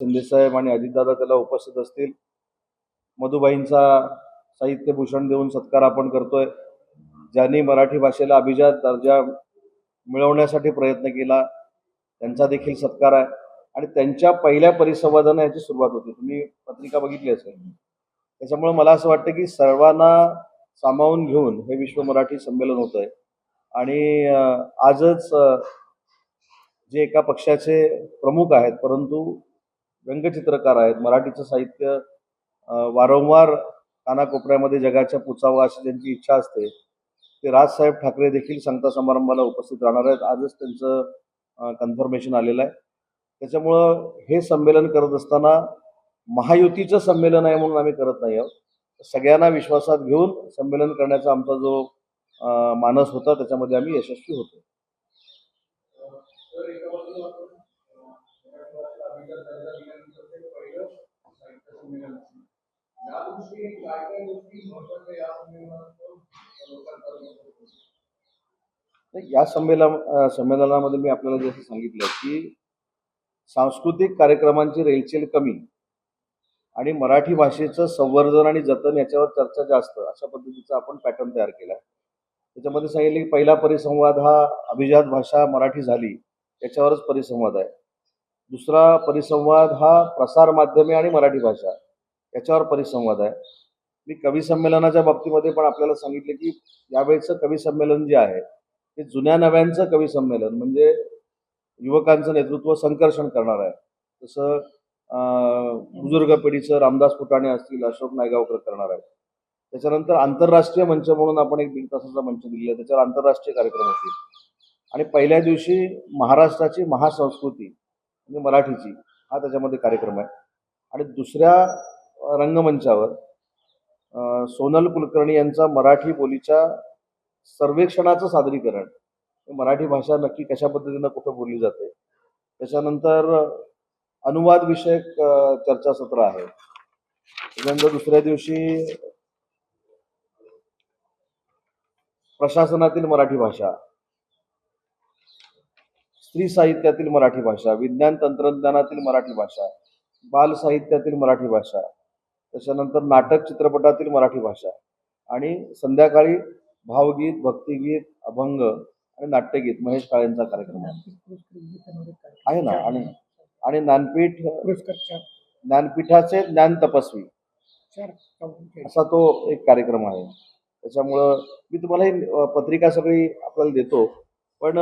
शिंदेसाहेब आणि अजितदादा त्याला उपस्थित असतील. मधुबाईंचा साहित्यभूषण देऊन सत्कार आपण करतोय. ज्यांनी मराठी भाषेला अभिजात दर्जा मिळवण्यासाठी प्रयत्न केला त्यांचा देखील सत्कार आहे. आणि त्यांच्या पहिल्या परिसंवादानं याची सुरुवात होती. तुम्ही पत्रिका बघितली असेल. त्याच्यामुळे मला असं वाटतं की सर्वांना सामावून घेऊन हे विश्व मराठी संमेलन होत आहे आणि आजच जे एका पक्षाचे प्रमुख आहेत परंतु व्यंगचित्रकार आहेत मराठीचं साहित्य वारंवार कानाकोपऱ्यामध्ये जगाच्या पुचावं अशी त्यांची इच्छा असते ते राजसाहेब ठाकरे देखील सांगता समारंभाला उपस्थित राहणार आहेत. आजच त्यांचं कन्फर्मेशन आलेलं आहे. त्याच्यामुळं हे संमेलन करत असताना महायुतीचं संमेलन आहे म्हणून आम्ही करत नाही आहोत. सगळ्यांना विश्वासात घेऊन संमेलन करण्याचा आमचा जो मानस होता त्याच्यामध्ये आम्ही यशस्वी होतो. तर एका बाजूला आपण अं, मराठी भाषेला अभिजात दर्जा दिल्यानंतर ते पहिलं साहित्य संमेलन या दृष्टीने काय काय गोष्टी महत्त्वाच्या या संमेलनात या संमेलन संमेलनामध्ये मी आपल्याला जसं सांगितलं की सांस्कृतिक कार्यक्रमांची रेलचेल कमी आणि मराठी भाषेचं संवर्धन आणि जतन याच्यावर चर्चा जास्त अशा पद्धतीचा आपण पॅटर्न तयार केला आहे. त्याच्यामध्ये सांगितलं की पहिला परिसंवाद हा अभिजात भाषा मराठी झाली याच्यावरच परिसंवाद आहे. दुसरा परिसंवाद हा प्रसार माध्यमे आणि मराठी भाषा याच्यावर परिसंवाद आहे. मी कवी संमेलनाच्या बाबतीमध्ये पण आपल्याला सांगितले की यावेळेचं कवी संमेलन जे आहे ते जुन्या नव्यांचं कवी संमेलन म्हणजे युवकांचं नेतृत्व संकर्षण करणार आहे. तसं बुजुर्ग पिढीचं रामदास फुटाणे असतील अशोक नायगावकर करणार आहेत. त्याच्यानंतर आंतरराष्ट्रीय मंच म्हणून आपण एक दीड तासाचा मंच दिलेला आहे त्याच्यावर आंतरराष्ट्रीय कार्यक्रम होतील. आणि पहिल्या दिवशी महाराष्ट्राची महासंस्कृती आणि मराठीची हा त्याच्यामध्ये कार्यक्रम आहे. आणि दुसऱ्या रंगमंचावर सोनल कुलकर्णी यांचा मराठी बोलीच्या सर्वेक्षणाचं सादरीकरण. मराठी भाषा नक्की कशा पद्धतीनं कुठं बोलली जाते? त्याच्यानंतर अनुवाद विषयक चर्चासत्र आहे. त्याच्यानंतर दुसऱ्या दिवशी प्रशासनातील मराठी भाषा. स्त्री साहित्यातील मराठी भाषा विज्ञान तंत्रज्ञानातील मराठी भाषा बाल साहित्यातील मराठी भाषा त्याच्यानंतर नाटक चित्रपटातील मराठी भाषा आणि संध्याकाळी भावगीत भक्तिगीत अभंग आणि नाट्यगीत महेश काळेंचा कार्यक्रम आहे. ना? आणि आणि ज्ञानपीठ ज्ञानपीठाचे ज्ञान तपस्वी असा तो एक कार्यक्रम आहे. त्याच्यामुळं मी तुम्हाला ही पत्रिका सगळी आपल्याला देतो. पण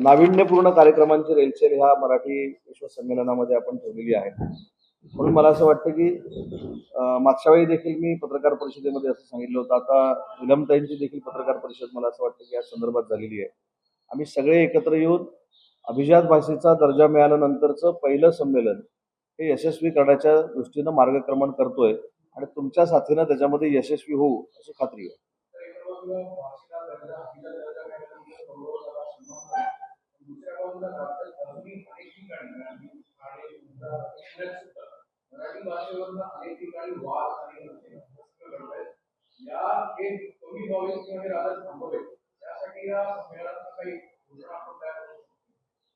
नाविन्यपूर्ण कार्यक्रमांची रेलचेल ह्या मराठी विश्व संमेलनामध्ये आपण ठेवलेली आहे. म्हणून मला असं वाटतं की मागच्या वेळी देखील मी पत्रकार परिषदेमध्ये असं सांगितलं होतं. आता विलमताईंची देखील पत्रकार परिषद मला असं वाटतं की या संदर्भात झालेली आहे. आम्ही सगळे एकत्र येऊन अभिजात भाषेचा दर्जा मिळाल्यानंतरचं पहिलं संमेलन हे यशस्वी करण्याच्या दृष्टीनं मार्गक्रमण करतोय आणि तुमच्या साथीनं त्याच्यामध्ये यशस्वी होऊ अशी खात्री आहे तर एका बाजूला भाषेला दर्जा अभिजात दर्जा मिळाल्यानंतर गौरव झाला, सन्मान झाला. अनेक ठिकाणी आणि मराठी अनेक ठिकाणी वाद आणि या हे कमी किंवा हे यासाठी या काही घोषणा आपण तयार करू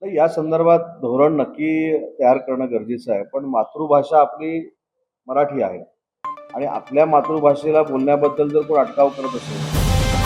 नाही या संदर्भात धोरण नक्की तयार करणं गरजेचं आहे. पण मातृभाषा आपली मराठी आहे. आणि आपल्या मातृभाषेला बोलण्याबद्दल जर कोण अटकाव करत असेल